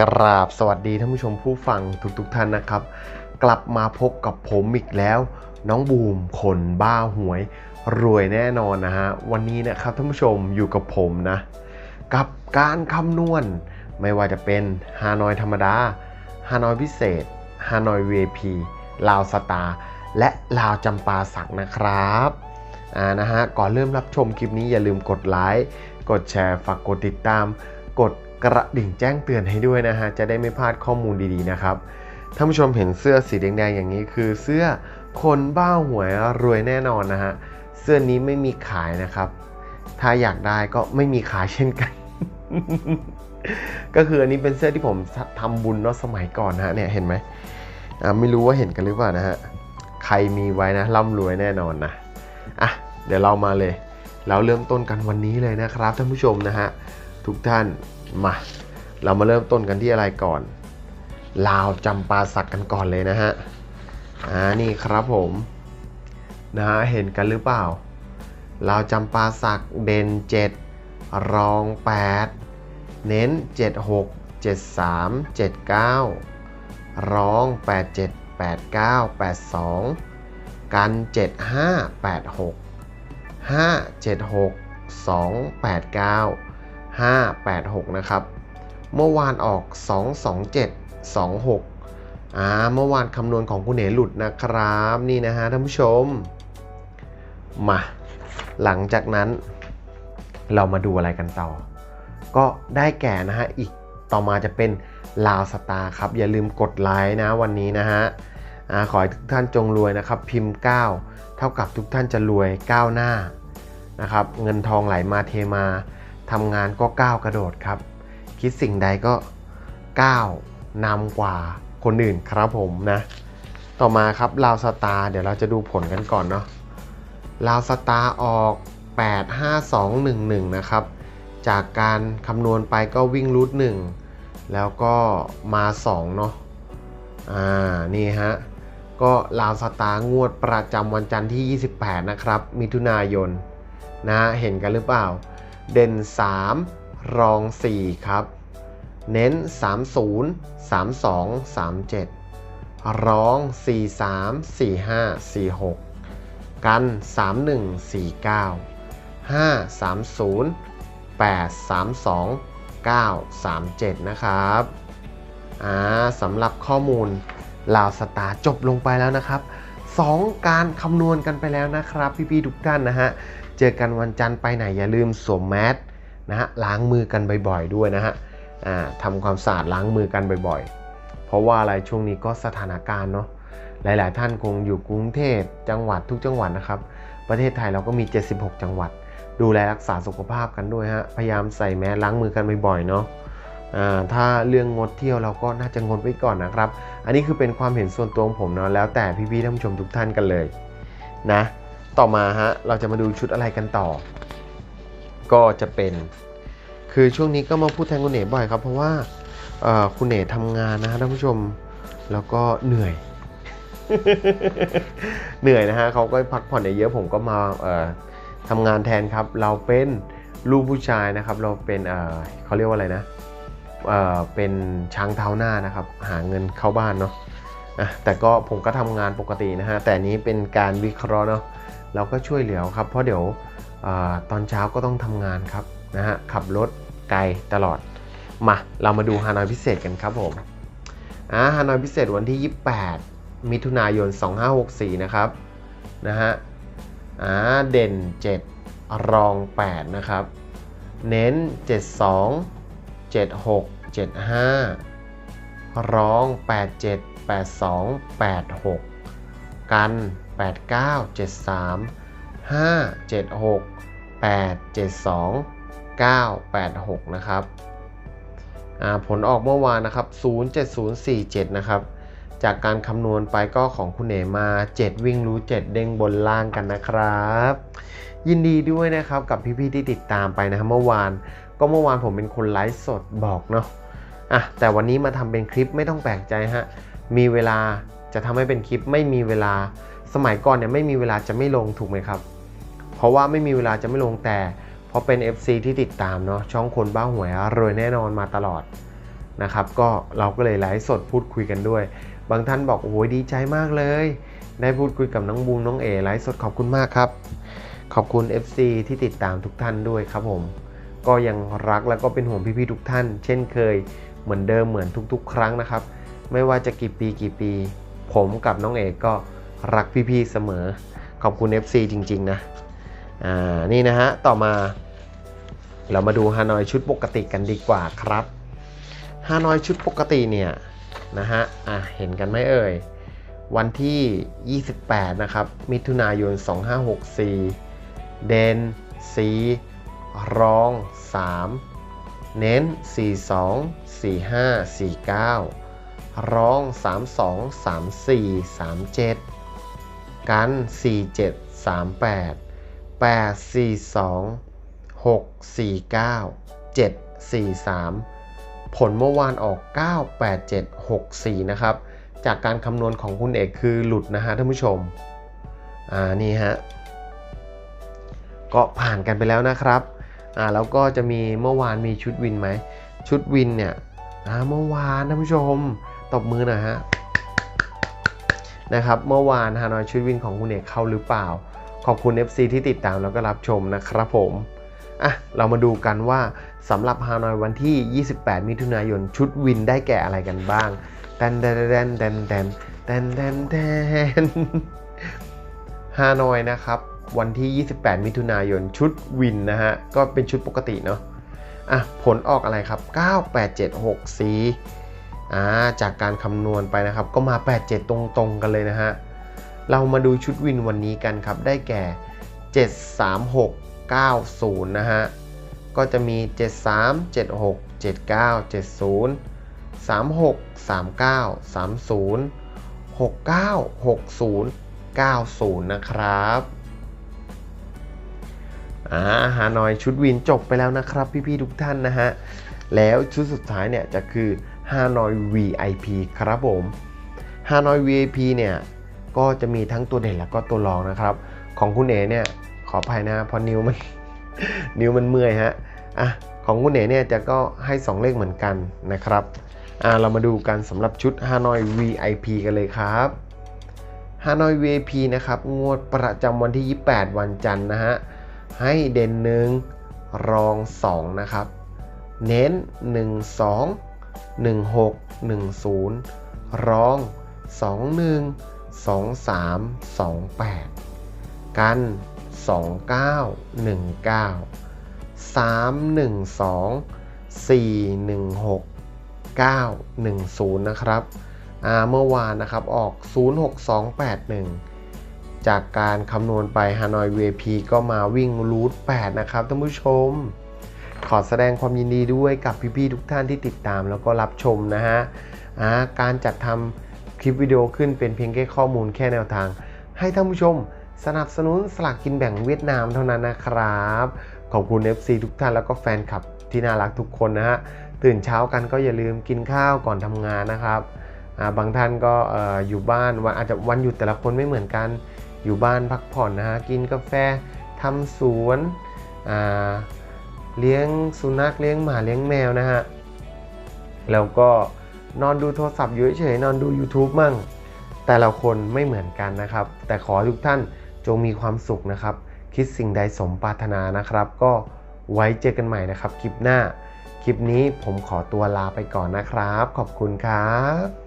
กราบสวัสดีท่านผู้ชมผู้ฟังทุกๆทท่านนะครับ กลับมาพบกับผมอีกแล้ว น้องบูมคนบ้าหวย รวยแน่นอนนะฮะ วันนี้นะครับท่านผู้ชมอยู่กับผมนะ กับการคำนวณ ไม่ว่าจะเป็นฮานอยธรรมดาฮานอยพิเศษฮานอย VIP ลาวสตาร์และลาวจำปาสักนะครับอ่านะฮะก่อนเริ่มรับชมคลิปนี้อย่าลืมกดไลค์กดแชร์ฝากกดติดตาม กด กระดิ่งแจ้งเตือนให้ด้วยนะฮะ จะได้ไม่พลาดข้อมูลดีๆนะครับ ท่านผู้ชมเห็นเสื้อสีแดงๆอย่างนี้คือเสื้อคนบ้าหวยรวยแน่นอนนะฮะ เสื้อนี้ไม่มีขายนะครับ ถ้าอยากได้ก็ไม่มีขายเช่นกัน ก็คืออันนี้เป็นเสื้อที่ผมทำบุญเนาะสมัยก่อนนะฮะเนี่ยเห็นไหมอ่าไม่รู้ว่าเห็นกันหรือเปล่านะฮะ ใครมีไว้นะร่ำรวยแน่นอนนะ อะ เดี๋ยวเรามาเลย เราเริ่มต้นกันวันนี้เลยนะครับท่านผู้ชมนะฮะ ทุกท่านมา เรามาเริ่มต้นกันที่อะไรก่อนลาวจำปาสักกันก่อนเลยนะฮะอ่านี่ครับผมนะฮะเห็นกันหรือเปล่าลาวจำปาสักเด่น7 รอง 8 เน้น 76 73 79รอง 87 89 82 กัน 75 86 5 76 2 89 586 นะครับ เมื่อวานออก 227 26อ่าเมื่อวานคำนวณของคุณเอ๋หลุดนะครับ นี่นะฮะท่านผู้ชม มา หลังจากนั้น เรามาดูอะไรกันต่อ ก็ได้แก่นะฮะ อีกต่อมาจะเป็นลาวสตาร์ครับ อย่าลืมกดไลค์นะวันนี้นะฮะขอให้ทุกท่านจงรวยนะครับ พิมพ์ 9 เท่ากับทุกท่านจะรวยก้าวหน้านะครับ เงินทองไหลมาเทมา ทำงานก็ก้าวกระโดดครับ คิดสิ่งใดก็ก้าวนำกว่าคนอื่นครับผมนะ ต่อมาครับลาวสตาร์เดี๋ยวเราจะดูผลกันก่อนเนาะลาวสตาร์ออก 85211 นะครับ จากการคำนวณไปก็วิ่งรูท1แล้วก็มา 2 เนาะอ่า นี่ฮะ ก็ลาวสตาร์งวดประจำวันจันทร์ที่ 28 นะครับ มิถุนายนนะเห็นกันหรือเปล่า เด่น 3 รอง 4 ครับ เน้น 30 32 37รอง 43 45 46 กัน 31 49 5 30 8 32 9 37 นะครับอ่าสำหรับข้อมูลลาวสตาร์จบลงไปแล้วนะครับ 2 การคำนวณกันไปแล้วนะครับ พี่ๆทุกท่านนะฮะ เจอกันวันจันทร์ไปไหนอย่าลืมสวมแมสนะฮะล้างมือกันบ่อยๆด้วยนะฮะอ่าทำความสะอาดล้างมือกันบ่อยๆ เพราะว่าอะไรช่วงนี้ก็สถานการณ์เนาะหลายๆ ท่านคงอยู่กรุงเทพจังหวัดทุกจังหวัดนะครับ ประเทศไทยเราก็มี 76 จังหวัด ดูแลรักษาสุขภาพกันด้วยฮะพยายามใส่แมสล้างมือกันบ่อยๆเนาะถ้าเรื่องงดเที่ยวเราก็น่าจะงดไว้ก่อนนะครับ อันนี้คือเป็นความเห็นส่วนตัวของผมเนาะแล้วแต่พี่ๆท่านผู้ชมทุกท่านกันเลยนะ ต่อมาฮะเราจะมาดูชุดอะไรกันต่อ ก็จะเป็น คือช่วงนี้ก็มาพูดแทนคุณเอ๋บ่อยครับ เพราะว่าคุณเอ๋ทำงานนะฮะท่านผู้ชมแล้วก็เหนื่อย เหนื่อยนะฮะเขาก็พักผ่อนเยอะผมก็มาทำงานแทนครับ เราเป็นลูกผู้ชายนะครับ เราเป็นเเขาเรียกว่าอะไรนะเเป็นช้างเท้าหน้านะครับ หาเงินเข้าบ้านเนาะแต่ก็ผมก็ทำงานปกตินะฮะแต่นี้เป็นการวิเคราะห์เนาะ เราก็ช่วยเหลือครับ เพราะเดี๋ยวอตอนเช้าก็ต้องทำงานครับนะฮะขับรถไกลตลอด มาเรามาดูฮานอยพิเศษกันครับผมอ่าฮานอยพิเศษวันที่ 28 มิถุนายน 2564 นะครับนะฮะอ่าเด่น 7 รอง 8 นะครับ เน้น 72 76 75รอง 87 82 86 กัน 89 73 5 76 8 72 9 86 นะครับผลออกเมื่อวานนะครับ 07047 นะครับ จากการคำนวณไปก็ของคุณเอมา 7 วิ่งรู้ 7 เด้งบนล่างกันนะครับ ยินดีด้วยนะครับกับพี่ๆที่ติดตามไปนะครับเมื่อวาน ก็เมื่อวานผมเป็นคนไลฟ์สดบอกเนาะอะแต่วันนี้มาทำเป็นคลิปไม่ต้องแปลกใจฮะ มีเวลา จะทำให้เป็นคลิปไม่มีเวลาสมัยก่อนเนี่ยไม่มีเวลาจะไม่ลงถูกไหมครับ เพราะว่าไม่มีเวลาจะไม่ลงแต่เพราะเป็น FC ที่ติดตามเนาะช่องคนบ้าหวยรวยแน่นอนมาตลอดนะครับก็เราก็เลยไลฟ์สดพูดคุยกันด้วย บางท่านบอกโอ้ยดีใจมากเลย ได้พูดคุยกับน้องบูมน้องเอไลฟ์สดขอบคุณมากครับ ขอบคุณ FC ที่ติดตามทุกท่านด้วยครับผม ก็ยังรักแล้วก็เป็นห่วงพี่ๆทุกท่าน เช่นเคยเหมือนเดิมเหมือนทุกๆ ครั้งนะครับ ไม่ว่าจะกี่ปีกี่ปี ผมกับน้องเอกก็รักพี่ๆเสมอ ขอบคุณ FC จริง ๆ นะ อ่า นี่นะฮะ ต่อมา เรามาดูฮานอยชุดปกติกันดีกว่าครับฮานอยชุดปกติเนี่ย นะฮะ อะ เห็นกันไหมเอ่ย วันที่ 28 นะครับ มิถุนายน 2564 เดนสีรอง 3 เน้น 42 45 49 ร้อง 32 34 37 กัน 47 38 8 42 6 49 7 43 ผลเมื่อวานออก 987 64 นะครับ จากการคำนวณของคุณเอกคือหลุดนะฮะท่านผู้ชม อ่า นี่ฮะ ก็ผ่านกันไปแล้วนะครับ อ่า แล้วก็จะมีเมื่อวานมีชุดวินไหม ชุดวินเนี่ย อ่า เมื่อวานท่านผู้ชม ตบมือหน่อยฮะนะครับเมื่อวานฮานอยชุดวินของคุณเอกเข้าหรือเปล่า ขอบคุณ FC ที่ติดตามแล้วก็รับชมนะครับผมอะเรามาดูกันว่าสำหรับฮานอยวันที่ 28 มิถุนายนชุดวินได้แก่อะไรกันบ้างแดนแดนแดนแดนแดนแดนแดนแดนฮานอยนะครับวันที่ 28 มิถุนายนชุดวินนะฮะก็เป็นชุดปกติเนาะอะผลออกอะไรครับ 9876สี จากการคำนวณไปนะครับ ก็มา 87 ตรงๆ กันเลยนะฮะ เรามาดูชุดวินวันนี้กันครับ ได้แก่ 73690 นะฮะ ก็จะมี 73 76 79 70 36 39 30 69 60 90 นะครับอ่าฮานอยชุดวินจบไปแล้วนะครับ พี่ๆทุกท่านนะฮะ แล้วชุดสุดท้ายเนี่ยจะคือ ฮานอย VIP ครับผมฮานอย VIP เนี่ยก็จะมีทั้งตัวเด่นแล้วก็ตัวรองนะครับ ของคุณเอ๋เนี่ยขออภัยนะเพราะนิ้วมัน นิ้วมันเมื่อยฮะอะของคุณเอ๋เนี่ยจะก็ให้ 2 เลขเหมือนกันนะครับอ่าเรามาดูกันสำหรับชุด Hanoi VIP กันเลยครับ Hanoi VIP นะครับงวดประจำวันที่ 28 วันจันทร์นะฮะให้เด่นหนึ่งรอง 2 นะครับ เน้น 1 2 1 6 1 0 ร้อง 2 1 2 3 2 8 กัน 2 9 1 9 3 1 2 4 1 6 9 1 0 นะครับเมื่อวานนะครับออก 06281 จากการคำนวณไป Hanoi VIP ก็มาวิ่งรูท8นะครับท่านผู้ชม ขอแสดงความยินดีด้วยกับพี่ๆทุกท่านที่ติดตามแล้วก็รับชมนะฮะการจัดทำคลิปวิดีโอขึ้นเป็นเพียงแค่ข้อมูลแค่แนวทาง ให้ท่านผู้ชมสนับสนุนสลากกินแบ่งเวียดนามเท่านั้นนะครับ ขอบคุณ FC ทุกท่านแล้วก็แฟนคลับที่น่ารักทุกคนนะฮะตื่นเช้ากันก็อย่าลืมกินข้าวก่อนทำงานนะครับาบางท่านก็เอออยู่บ้านวันอาจจะวันหยุดแต่ละคนไม่เหมือนกันอยู่บ้านพักผ่อนนะฮะกินกาแฟทำสวนอ่า เลี้ยงสุนัขเลี้ยงหมาเลี้ยงแมวนะฮะ แล้วก็นอนดูโทรศัพท์อยู่เฉยๆนอนดู YouTube มั่ง แต่ละคนไม่เหมือนกันนะครับ แต่ขอทุกท่านจงมีความสุขนะครับ คิดสิ่งใดสมปรารถนานะครับ ก็ไว้เจอกันใหม่นะครับคลิปหน้า คลิปนี้ผมขอตัวลาไปก่อนนะครับ ขอบคุณครับ